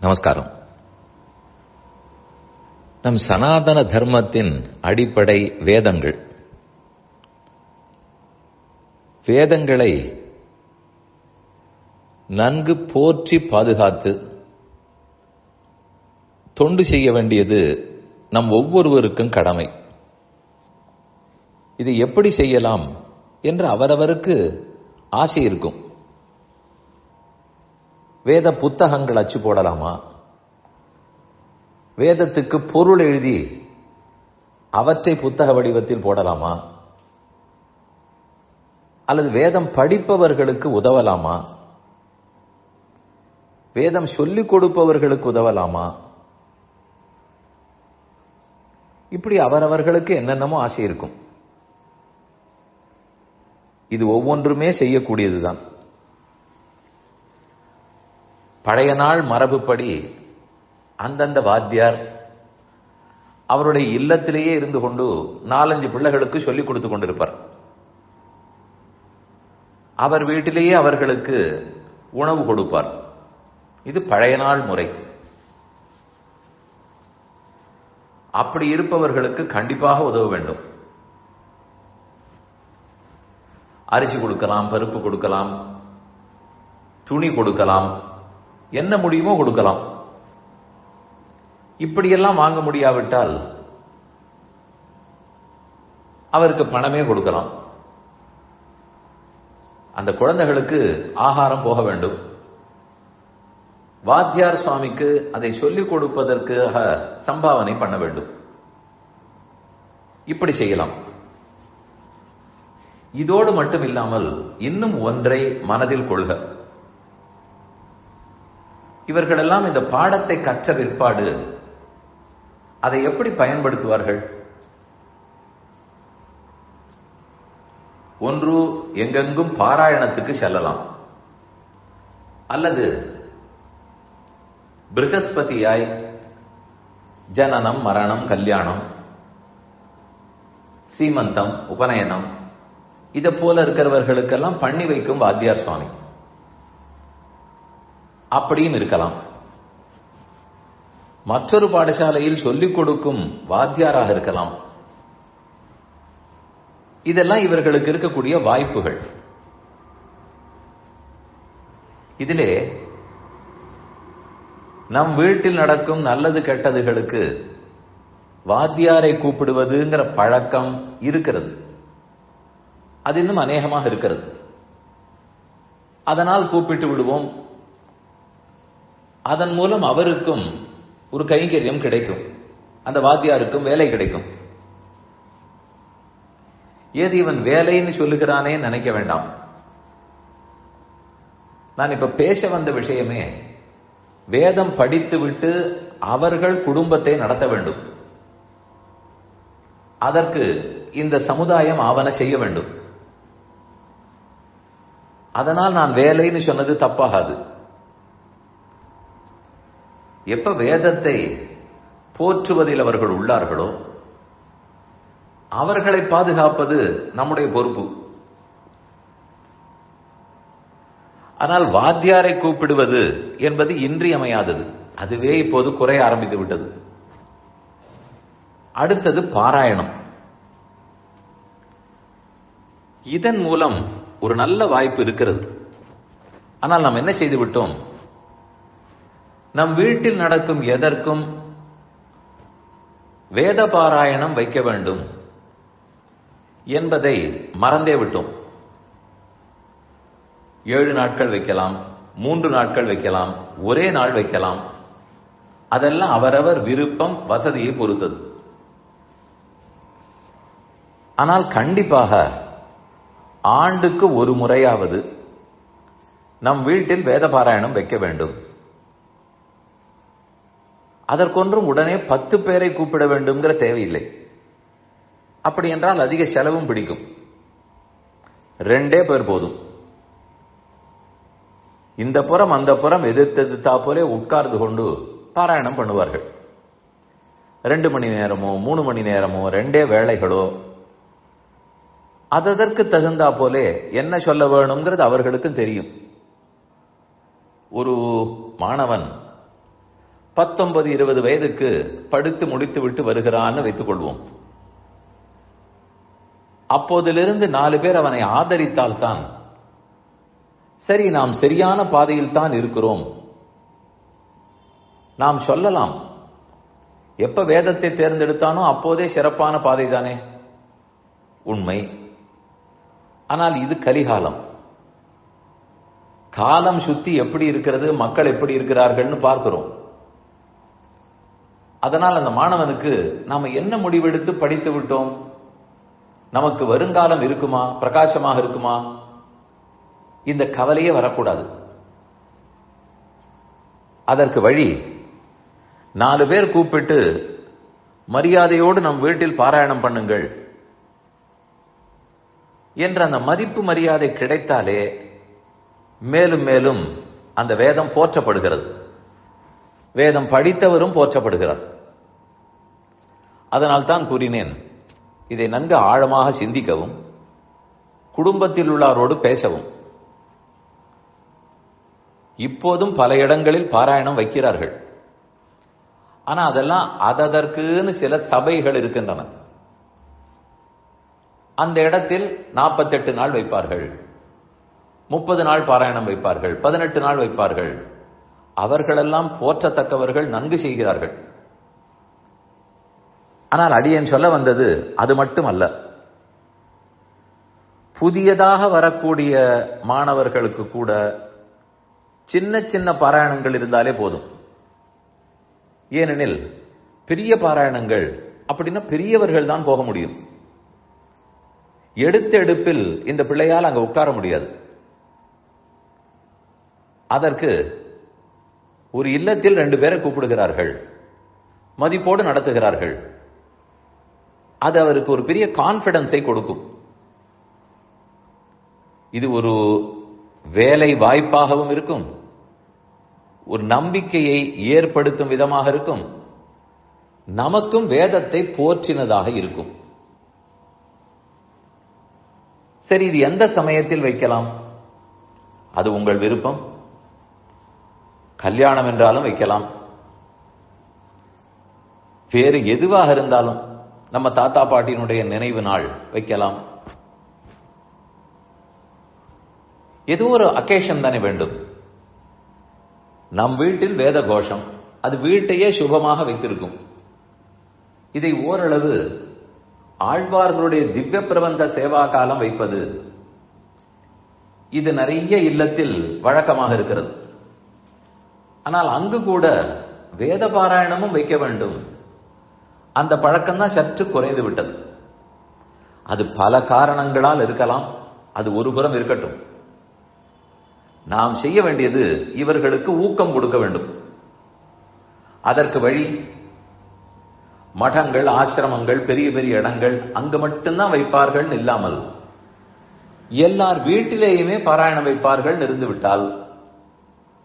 நமஸ்காரம். நம் சனாதன தர்மத்தின் அடிப்படை வேதங்கள். வேதங்களை நன்கு போற்றி பாதுகாத்து தொண்டு செய்ய வேண்டியது நம் ஒவ்வொருவருக்கும் கடமை. இது எப்படி செய்யலாம் என்று அவரவருக்கு ஆசை இருக்கும். வேத புத்தகங்கள் அச்சு போடலாமா? வேதத்துக்கு பொருள் எழுதி அவற்றை புத்தக வடிவத்தில் போடலாமா? அல்லது வேதம் படிப்பவர்களுக்கு உதவலாமா? வேதம் சொல்லிக் கொடுப்பவர்களுக்கு உதவலாமா? இப்படி அவரவர்களுக்கு என்னென்னமோ ஆசை இருக்கும். இது ஒவ்வொன்றுமே செய்யக்கூடியதுதான். பழைய நாள் மரபுப்படி அந்தந்த வாத்தியார் அவருடைய இல்லத்திலேயே இருந்து கொண்டு நாலஞ்சு பிள்ளைகளுக்கு சொல்லிக் கொடுத்து கொண்டிருப்பார். அவர் வீட்டிலேயே அவர்களுக்கு உணவு கொடுப்பார். இது பழைய நாள் முறை. அப்படி இருப்பவர்களுக்கு கண்டிப்பாக உதவ வேண்டும். அரிசி கொடுக்கலாம் பருப்பு கொடுக்கலாம் துணி கொடுக்கலாம் என்ன முடியுமோ கொடுக்கலாம். இப்படியெல்லாம் வாங்க முடியாவிட்டால் அவருக்கு பணமே கொடுக்கலாம். அந்த குழந்தைகளுக்கு ஆகாரம் போக வேண்டும். வாத்தியார் சுவாமிக்கு அதை சொல்லிக் கொடுப்பதற்காக சம்பாவனை பண்ண வேண்டும். இப்படி செய்யலாம். இதோடு மட்டும் இல்லாமல் இன்னும் ஒன்றை மனதில் கொள்க. இவர்களெல்லாம் இந்த பாடத்தை கற்ற பிற்பாடு அதை எப்படி பயன்படுத்துவார்கள்? ஒன்று எங்கெங்கும் பாராயணத்துக்கு செல்லலாம். அல்லது பிருகஸ்பதியாய் ஜனனம் மரணம் கல்யாணம் சீமந்தம் உபநயனம் இதை போல இருக்கிறவர்களுக்கெல்லாம் பண்ணி வைக்கும் வாத்தியார் சுவாமி. அப்படியும் இருக்கலாம். மற்றொரு பாடசாலையில் சொல்லிக் கொடுக்கும் வாத்தியாராக இருக்கலாம். இதெல்லாம் இவர்களுக்கு இருக்கக்கூடிய வாய்ப்புகள். இதிலே நம் வீட்டில் நடக்கும் நல்லது கெட்டதுகளுக்கு வாத்தியாரை கூப்பிடுவதுங்கிற பழக்கம் இருக்கிறது. அது இன்னும் அநேகமாக இருக்கிறது. அதனால் கூப்பிட்டு விடுவோம். அதன் மூலம் அவருக்கும் ஒரு கைங்கரியம் கிடைக்கும். அந்த வாத்தியாருக்கும் வேலை கிடைக்கும். ஏது இவன் வேலைன்னு சொல்லுகிறானே நினைக்க வேண்டாம். நான் இப்ப பேச வந்த விஷயமே வேதம் படித்து விட்டு அவர்கள் குடும்பத்தை நடத்த வேண்டும். அதற்கு இந்த சமுதாயம் ஆவண செய்ய வேண்டும். அதனால் நான் வேலைன்னு சொன்னது தப்பாகாது. எப்ப வேதத்தை போற்றுவதில் அவர்கள் உள்ளார்களோ அவர்களை பாதுகாப்பது நம்முடைய பொறுப்பு. ஆனால் வாத்தியாரை கூப்பிடுவது என்பது இன்றியமையாதது. அதுவே இப்போது குறைய ஆரம்பித்து விட்டது. அடுத்தது பாராயணம். இதன் மூலம் ஒரு நல்ல வாய்ப்பு இருக்கிறது. ஆனால் நாம் என்ன செய்து விட்டோம்? நம் வீட்டில் நடக்கும் எதற்கும் வேத பாராயணம் வைக்க வேண்டும் என்பதை மறந்தே விட்டோம். ஏழு நாட்கள் வைக்கலாம் மூன்று நாட்கள் வைக்கலாம் ஒரே நாள் வைக்கலாம். அதெல்லாம் அவரவர் விருப்பம் வசதியை பொறுத்தது. ஆனால் கண்டிப்பாக ஆண்டுக்கு ஒரு முறையாவது நம் வீட்டில் வேத பாராயணம் வைக்க வேண்டும். அதற்கொன்றும் உடனே பத்து பேரை கூப்பிட வேண்டும்ங்கிற தேவையில்லை. அப்படி என்றால் அதிக செலவும் பிடிக்கும். ரெண்டே பேர் போதும். இந்த புறம் அந்த புறம் எதிர்த்து எதிர்த்தா போலே உட்கார்ந்து கொண்டு பாராயணம் பண்ணுவார்கள். ரெண்டு மணி நேரமோ மூணு மணி நேரமோ ரெண்டே வேலைகளோ அதற்கு தகுந்தா போலே என்ன சொல்ல வேணுங்கிறது அவர்களுக்கும் தெரியும். ஒரு மாணவன் பத்தொன்பது இருபது வயதுக்கு படித்து முடித்து விட்டு வருகிறான்னு வைத்துக் கொள்வோம் அப்போதிலிருந்து நாலு பேர் அவனை ஆதரித்தால்தான் சரி நாம் சரியான பாதையில் தான் இருக்கிறோம். நாம் சொல்லலாம். எப்ப வேதத்தை தேர்ந்தெடுத்தானோ அப்போதே சிறப்பான பாதை தானே உண்மை. ஆனால் இது கலிகாலம். காலம் சுத்தி எப்படி இருக்கிறது மக்கள் எப்படி இருக்கிறார்கள்னு பார்க்கிறோம். அதனால் அந்த மாணவனுக்கு நாம என்ன முடிவெடுத்து படித்து விட்டோம்? நமக்கு வருங்காலம் இருக்குமா? பிரகாசமாக இருக்குமா? இந்த கவலையே வரக்கூடாது. அதற்கு வழி நாலு பேர் கூப்பிட்டு மரியாதையோடு நம் வீட்டில் பாராயணம் பண்ணுங்கள் என்ற அந்த மதிப்பு மரியாதை கிடைத்தாலே மேலும் மேலும் அந்த வேதம் போற்றப்படுகிறது. வேதம் படித்தவரும் போற்றப்படுகிறார். அதனால் தான் கூறினேன் இதை நன்கு ஆழமாக சிந்திக்கவும் குடும்பத்தில் உள்ளாரோடு பேசவும். இப்போதும் பல இடங்களில் பாராயணம் வைக்கிறார்கள். ஆனா அதெல்லாம் அததற்குன்னு சில சபைகள் இருக்கின்றன. அந்த இடத்தில் நாற்பத்தெட்டு நாள் வைப்பார்கள். முப்பது நாள் பாராயணம் வைப்பார்கள். பதினெட்டு நாள் வைப்பார்கள். அவர்களெல்லாம் போற்றத்தக்கவர்கள் நன்கு செய்கிறார்கள். ஆனால் அடியன் சொல்ல வந்தது அது மட்டும் அல்ல புதியதாக வரக்கூடிய மாணவர்களுக்கு கூட சின்ன சின்ன பாராயணங்கள் இருந்தாலே போதும். ஏனெனில் பெரிய பாராயணங்கள் அப்படின்னா பெரியவர்கள் தான் போக முடியும். எடுத்த எடுப்பில் இந்த பிள்ளையால் அங்க உட்கார முடியாது. அதற்கு ஒரு இல்லத்தில் ரெண்டு பேரை கூப்பிடுகிறார்கள். மதிப்போடு நடத்துகிறார்கள். அது அவருக்கு ஒரு பெரிய கான்பிடன்ஸை கொடுக்கும். இது ஒரு வேலை வாய்ப்பாகவும் இருக்கும். ஒரு நம்பிக்கையை ஏற்படுத்தும் விதமாக இருக்கும். நமக்கும் வேதத்தை போற்றினதாக இருக்கும். சரி இது எந்த சமயத்தில் வைக்கலாம்? அது உங்கள் விருப்பம். கல்யாணம் என்றாலும் வைக்கலாம். வேறு எதுவாக இருந்தாலும் நம்ம தாத்தா பாட்டியினுடைய நினைவு நாள் வைக்கலாம். ஏதோ ஒரு அக்கேஷன் தானே வேண்டும். நம் வீட்டில் வேத கோஷம் அது வீட்டையே சுபமாக வைத்திருக்கும். இதை ஓரளவு ஆழ்வார்களுடைய திவ்ய பிரபந்த சேவா காலம் வைப்பது இது நிறைய இல்லத்தில் வழக்கமாக இருக்கிறது. ஆனால் அங்கு கூட வேத பாராயணமும் வைக்க வேண்டும். அந்த பழக்கம்தான் சற்று குறைந்து விட்டது. அது பல காரணங்களால் இருக்கலாம். அது ஒரு புறம் இருக்கட்டும். நாம் செய்ய வேண்டியது இவர்களுக்கு ஊக்கம் கொடுக்க வேண்டும். அதற்கு வழி மடங்கள் ஆசிரமங்கள் பெரிய பெரிய இடங்கள் அங்கு மட்டும்தான் வைப்பார்கள் இல்லாமல் எல்லார் வீட்டிலேயுமே பாராயணம் வைப்பார்கள் இருந்துவிட்டால்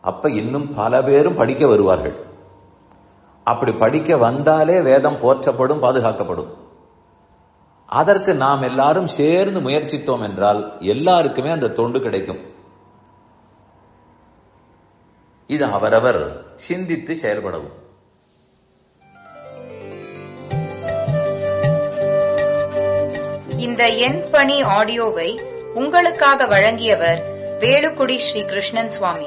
அப்ப இன்னும் பல பேரும் படிக்க வருவார்கள். அப்படி படிக்க வந்தாலே வேதம் போற்றப்படும் பாதுகாக்கப்படும். அதற்கு நாம் எல்லாரும் சேர்ந்து முயற்சித்தோம் என்றால் எல்லாருக்குமே அந்த தொண்டு கிடைக்கும். இது அவரவர் சிந்தித்து செயல்படவும். இந்த எண் பணி ஆடியோவை உங்களுக்காக வழங்கியவர் வேலுக்குடி ஸ்ரீ கிருஷ்ணன் சுவாமி.